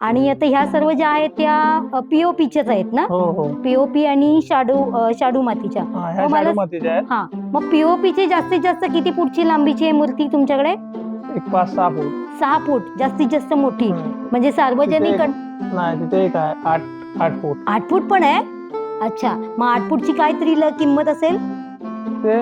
आणि आता ह्या सर्व ज्या आहेत त्या पीओपीच्याच आहेत ना? हो हो. पीओपी आणि शाडू अ, शाडू मातीच्या. हा, ह्या मग मला- शाडू मातीच्या आहेत. हा मग पीओपीची जास्तीत जास्त किती फूटची लांबीची आहे मूर्ती तुमच्याकडे? एक पाच सहा फूट. सहा फूट जास्तीत जास्त मोठी. हम्म. म्हणजे सार्वजनिक तिथे- गण- नाही तिथे एक आहे आठ आठ फूट. आठ फूट पण आहे? अच्छा मग आठ फूटची काय तरी ल- किंमत असेल? ते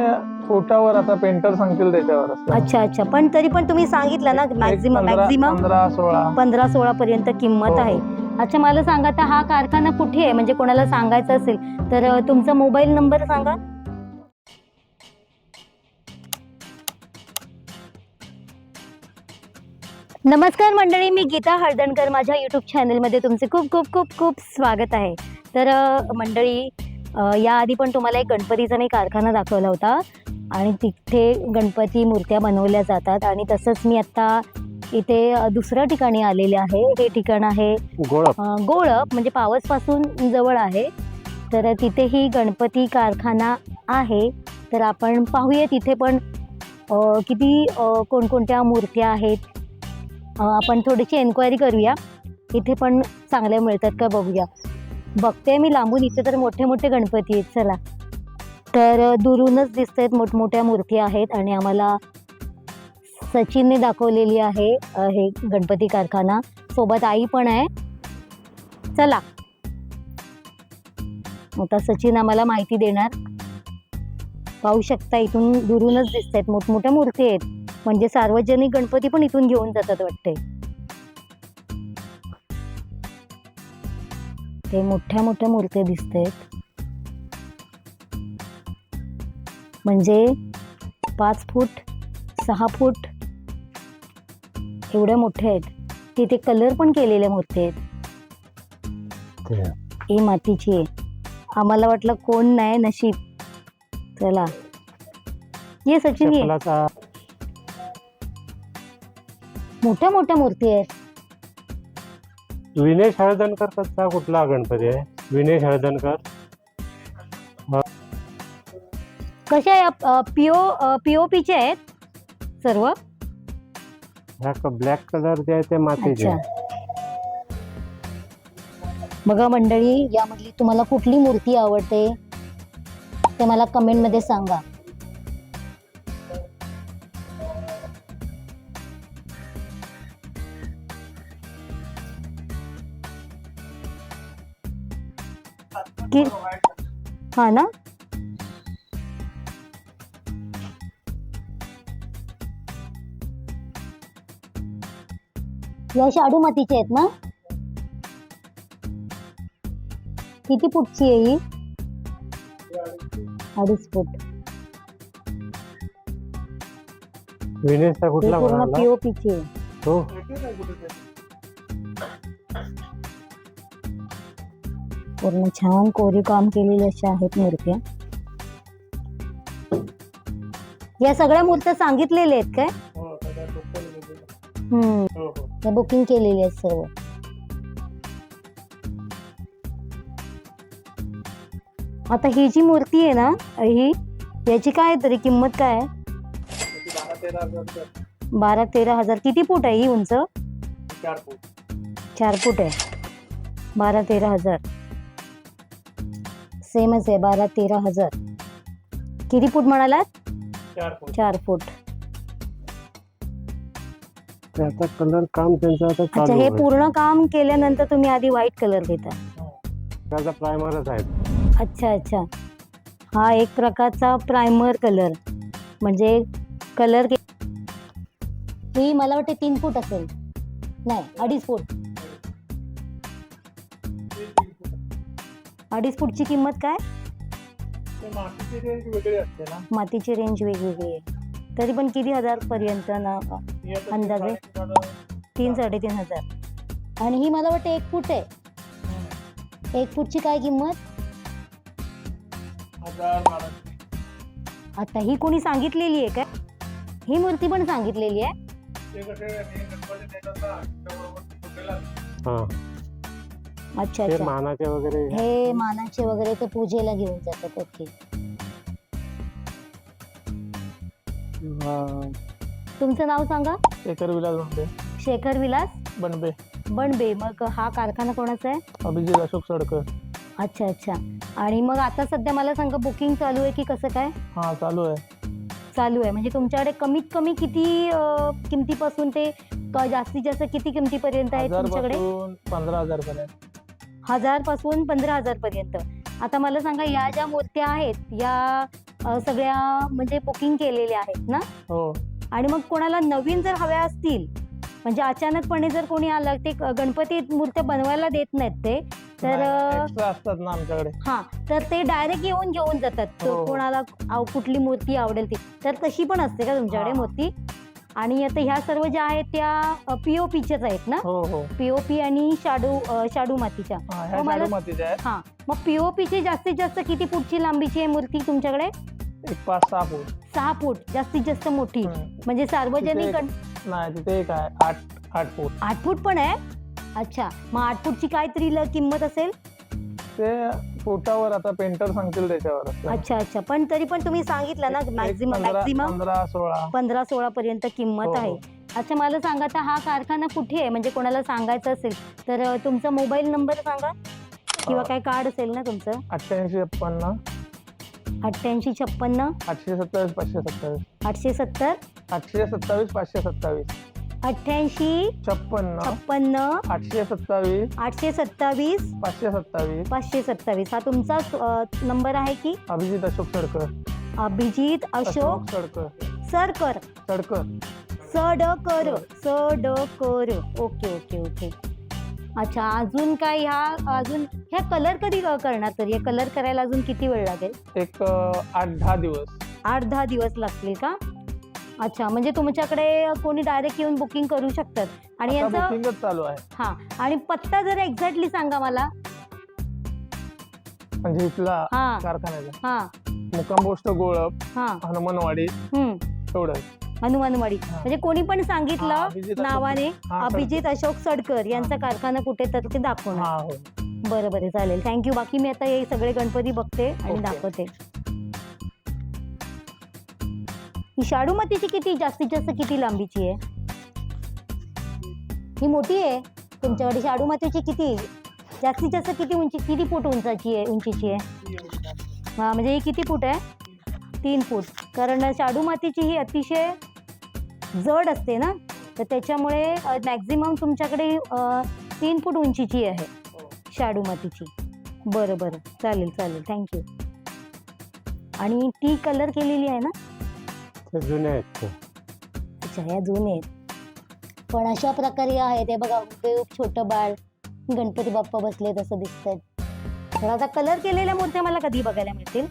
फुटावर आता पेंटर सांगतील त्याच्यावर. असतं. अच्छा अच्छा. पण तरी पण तुम्ही सांगितलं ना एक मॅक्झिमम पंधरा- मॅक्झिमम पंधरा सोळा. पंधरा सोळा पर्यंत किंमत हो. आहे. अच्छा मला सांगा आता हा कारखाना कुठे आहे? म्हणजे कोणाला सांगायचं असेल तर अ, तुमचा मोबाईल नंबर सांगा. नमस्कार मंडळी मी गीता हळदणकर माझ्या यूट्यूब चॅनलमध्ये तुमचे खूप खूप खूप खूप स्वागत आहे. तर अ, मंडळी अ, याआधी पण तुम्हाला एक गणपतीचा मी कारखाना दाखवला होता. आणि तिथे गणपती मूर्त्या बनवल्या जातात. आणि तसंच मी आत्ता इथे दुसऱ्या ठिकाणी आलेले आहे. हे ठिकाण आहे गोळप. गोळप म्हणजे पावसपासून जवळ आहे. तर तिथेही गणपती कारखाना आहे. तर आपण पाहूया तिथे पण किती कोणकोणत्या मूर्त्या आहेत. आपण थोडीशी एन्क्वायरी करूया. इथे पण चांगल्या मिळतात का बघूया. बघते मी लांबून. इथे तर मोठे मोठे गणपती आहेत. चला. तर दुरूनच दिसत आहेत मोठमोठ्या मूर्ती आहेत आणि आम्हाला सचिनने दाखवलेली आहे हे गणपती कारखाना. सोबत आई पण आहे. चला. आता सचिन आम्हाला माहिती देणार. पाहू शकता इथून दुरूनच दिसत आहेत मोठमोठ्या मूर्ती आहेत. म्हणजे सार्वजनिक गणपती पण इथून घेऊन जातात वाटते ते मोठ्या मोठ्या मूर्त्या दिसत आहेत म्हणजे पाच फूट सहा फूट एवढ्या मोठ्या आहेत. तिथे कलर पण केलेल्या मूर्ती आहेत. ही मातीची आहे. आम्हाला वाटलं कोण नाही नशीब. चला. ये सचिन ये. मोठ्या मोठ्या मूर्ती आहेत. विनेश हळदणकरचा कुठला गणपती आहे? विनेश हळदणकर? कशा आहे पिओ पीओपीचे आहेत? सर्व? ब्लॅक कलर जे आहे ते मातीचे बघा मंडळी यामधली तुम्हाला कुठली मूर्ती आवडते? ते मला कमेंटमध्ये सांगा हा ना? या शाडू मातीचे आहेत ना? किती फूटची आहे ही? अडीच फूट. विनेशचा ही कुठला पूर्ण पीओपीची आहे. तो पूर्ण छान कोरीव काम केलेले अशा आहेत मूर्त्या. या सगळ्या मूर्त्या सांगितलेल्या आहेत काय? हम्म. हो, हो. बुकिंग केलेली आहेत सर्व. आता ही जी मूर्ती आहे ना ही याची काय तरी किंमत काय आहे? त्याची बारा तेरा हजार रुपये. बारा तेरा हजार. किती फूट आहे ही उंच? चार फूट. चार फूट आहे. बारा तेरा हजार. सेमच आहे बारा तेरा हजार. किती फूट म्हणालात? चार फूट. चार फूट. त्याचा कलर काम त्यांचं आता अच्छा चालू हे आहे. पूर्ण काम केल्यानंतर तुम्ही आधी व्हाईट कलर घेता? त्याचा प्रायमरच आहे. अच्छा अच्छा. हा एक प्रकारचा प्रायमर कलर म्हणजे कलर ही मला वाटते तीन फूट असेल. नाही अडीच फूट. अडीच फूटची किंमत काय? ते मातीची रेंज वेगळी असते ना. मातीची रेंज वेगवेगळी आहे. तरी पण किती हजार पर्यंत ना? अंदाजे? तीन साडेतीन हजार. आणि ही मला वाटते एक फूट आहे. एक फूटची काय किंमत. आता ही कोणी सांगितलेली आहे काय? ही मूर्ती पण सांगितलेली आहे. अच्छा अच्छा. मानाचे वगैरे हे मानाचे वगैरे ते पूजेला घेऊन जातात ओके. तुमचं नाव सांगा? शेखर विलास बनबे. शेखर विलास? बनबे. बनबे. मग हा कारखाना कोणाचा आहे? अभिजित अशोक सडकर. अच्छा अच्छा. आणि मग आता सध्या मला सांगा बुकिंग चालू आहे की कसं काय? हा चालू आहे. चालू आहे. म्हणजे तुमच्याकडे कमीत कमी किती अं, किमतीपासून ते क- जास्तीत जास्त किती किमतीपर्यंत आहे हजार तुमच्याकडे? पासून पंधरा हजार पर्यंत हजारपासून पंधरा हजार पर्यंत आता मला सांगा या ज्या मूर्त्या आहेत या अ, सगळ्या म्हणजे बुकिंग केलेल्या आहेत ना? हो. आणि मग कोणाला नवीन जर हव्या असतील म्हणजे अचानकपणे जर कोणी आलं ते गणपती मूर्त्या बनवायला देत नाहीत ते तर असतात ना आमच्याकडे. हा तर ते डायरेक्ट येऊन घेऊन जातात. हो. कोणाला कुठली मूर्ती आवडेल ती. तर तशी पण असते का तुमच्याकडे हा. मूर्ती? आणि आता ह्या सर्व ज्या आहेत त्या पीओपीच्याच आहेत ना? हो हो. पीओपी आणि शाडू शाडू मातीच्या. हा हो, हा मग पीओपीची जास्तीत जास्त किती फूटची लांबीची आहे मूर्ती तुमच्याकडे? एक पाच सहा फूट. सहा फूट जास्तीत जास्त मोठी. हम्म. म्हणजे सार्वजनिक तिथे- गण- नाही तिथे एक आहे आठ आठ फूट. आठ फूट पण आहे? अच्छा. मग आठ फूटची काय तरी ल- किंमत असेल? ते फुटावर आता पेंटर सांगतील त्याच्यावर. असतं. अच्छा अच्छा. पण तरी पण तुम्ही सांगितलं ना एक- एक मॅक्झिमम पंधरा- मॅक्झिमम पंधरा सोळा. पंधरा सोळा पर्यंत हो, किंमत हो. आहे. अच्छा मला सांगा आता हा कारखाना कुठे आहे? म्हणजे कोणाला सांगायचं असेल तर अ, तुमचा मोबाईल नंबर सांगा. किंवा काय कार्ड असेल ना तुमचं? अठ्ठ्याऐंशी छप्पन्न. अठ्ठ्याऐंशी छप्पन्न. आठशे सत्तावीस पाचशे सत्तावीस. आठशे सत्तर. आठशे सत्तावीस पाचशे सत्तावीस. अठ्ठ्याऐंशी. छप्पन्न. छप्पन्न. आठशे सत्तावीस. आठशे सत्तावीस. पाचशे सत्तावीस. पाचशे सत्तावीस. हा तुमचा नंबर आहे की? Abhijit Ashok सडकर. Abhijit Ashok Sadkar. Sarkar. Sadkar. Sadkar. Sadkar. Okay okay okay. अच्छा अजून काय ह्या अजून ह्या कलर कधी करणार तरी? हे कलर करायला अजून किती वेळ लागेल? एक अं, आठ दहा दिवस. आठ दहा दिवस लागतील का? अच्छा म्हणजे तुमच्याकडे कोणी डायरेक्ट येऊन बुकिंग करू शकतात. आणि आता यांचा बुकिंगच चालू आहे. हा आणि पत्ता जर एक्झॅक्टली सांगा मला. म्हणजे इथला हा. कारखान्याचा. हा. मुक्काम पोस्ट गोळप हा. हनुमानवाडी हम्म एवढंच. हनुमानवाडी. म्हणजे कोणी पण सांगितलं नावाने अभिजित अशोक सडकर यांचा कारखाना कुठे तर ते दाखवणार. हा बरं बरं चालेल. थँक्यू बाकी मी आता हे सगळे गणपती बघते आणि. दाखवते. ही शाडू मातीची किती? जास्तीत जास्त किती लांबीची आहे? ही मोठी आहे. तुमच्याकडे शाडू मातीची किती? जास्तीत जास्त किती उंची किती फूट उंचाची आहे उंचीची आहे? हा म्हणजे ही किती फूट आहे? तीन फूट. कारण शाडू मातीची ही अतिशय जड असते ना तर त्याच्यामुळे मॅक्झिमम तुमच्याकडे तीन फूट उंचीची आहे शाडू मातीची. बरं बरं. चालेल चालेल. थँक्यू आणि ती कलर केलेली आहे ना? जुने आहेत अच्छा ह्या जुने आहेत. पण अशा प्रकारे आहे ते बघा खूप छोटं बाळ. गणपती बाप्पा बसले तसं दिसतंय. तर आता कलर केलेल्या मूर्त्या मला कधी बघायला मिळतील?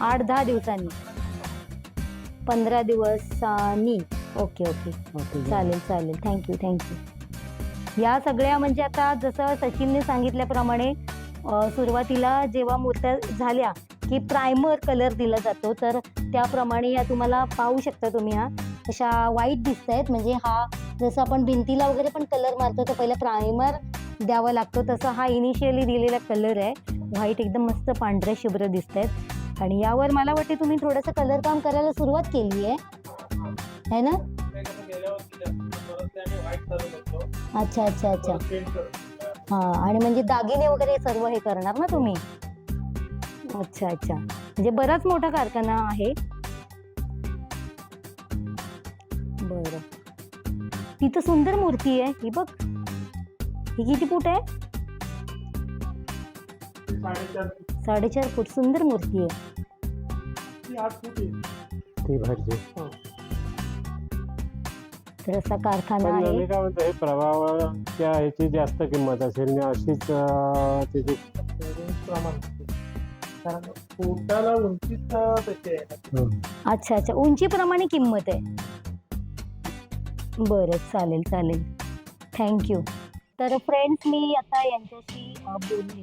आठ दहा दिवसांनी. पंधरा दिवसांनी ओके ओके. चालेल चालेल. थँक्यू थँक्यू या सगळ्या म्हणजे आता जसं सचिनने सांगितल्याप्रमाणे सुरुवातीला जेव्हा मूर्त्या झाल्या की प्रायमर कलर दिला जातो तर त्याप्रमाणे या तुम्हाला पाहू शकता तुम्ही ह्या अशा वाईट दिसत आहेत. म्हणजे हा जसं आपण भिंतीला वगैरे पण कलर मारतो तर पहिला प्रायमर द्यावा लागतो. तसं हा इनिशियली दिलेला कलर आहे. व्हाईट एकदम मस्त पांढऱ्या शुभ्र दिसत आहेत. आणि यावर मला वाटते तुम्ही थोडंसं कलर काम करायला सुरुवात केली आहे. है ना? अच्छा अच्छा अच्छा. हा आणि म्हणजे दागिने वगैरे सर्व हे करणार ना तुम्ही? अच्छा अच्छा. म्हणजे बराच मोठा कारखाना आहे. बर. तिथं सुंदर मूर्ती आहे. ही बघ. ही किती फूट आहे? साडेचार फूट सुंदर मूर्ती आहे. ती तर असा कारखाना आहे. मी काय म्हणतो हे प्रभावाच्या ह्याची जास्त किंमत असेल आणि अशीच अं, त्याची प्रमाण कारण पोटाला उंचीच त्याची आहे अच्छा अच्छा. उंचीप्रमाणे किंमत आहे. बरं चालेल चालेल. थँक्यू तर फ्रेंड्स मी आता यांच्याशी अ, बोलली.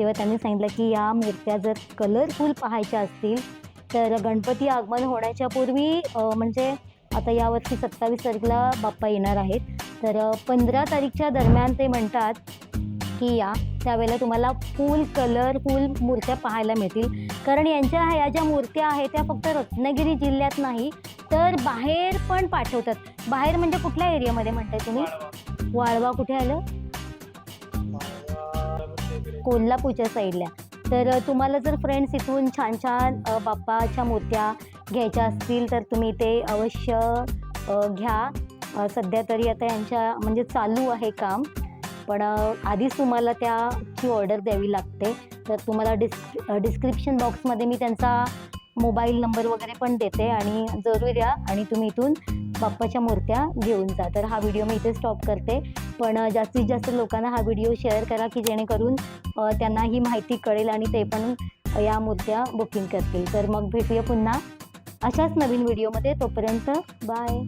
तेव्हा त्यांनी सांगितलं की या मूर्त्या जर कलरफुल पाहायच्या असतील तर गणपती आगमन होण्याच्या पूर्वी म्हणजे आता यावर्षी सत्तावीस तारीखला बाप्पा येणार आहेत. तर पंधरा तारीखच्या दरम्यान ते म्हणतात की या त्यावेळेला तुम्हाला फुल कलरफुल मूर्त्या पाहायला मिळतील. कारण यांच्या ह्या ज्या मूर्त्या आहेत त्या फक्त रत्नागिरी जिल्ह्यात नाही तर बाहेर पण पाठवतात. बाहेर म्हणजे कुठल्या एरियामध्ये म्हणताय तुम्ही? वाळवा कुठे आलं? कोल्हापूरच्या साईडला. तर तुम्हाला जर फ्रेंड्स इथून छान छान बाप्पाच्या मूर्त्या घ्यायच्या असतील तर तुम्ही ते अवश्य घ्या. सध्या तरी आता यांच्या म्हणजे चालू आहे काम. पण आधीच तुम्हाला त्याची ऑर्डर द्यावी लागते. तर तुम्हाला डिस्क डिस्क्रिप्शन बॉक्समध्ये मी त्यांचा मोबाईल नंबर वगैरे पण देते आणि जरूर या आणि तुम्ही इथून बाप्पाच्या मूर्त्या घेऊन जा. तर हा व्हिडिओ मी इथे स्टॉप करते. पण जास्तीत जास्त लोकांना हा व्हिडिओ शेअर करा की जेणेकरून त्यांना ही माहिती कळेल आणि ते पण या मूर्त्या बुकिंग करतील. तर मग भेटूया पुन्हा अशाच नवीन व्हिडिओमध्ये तोपर्यंत बाय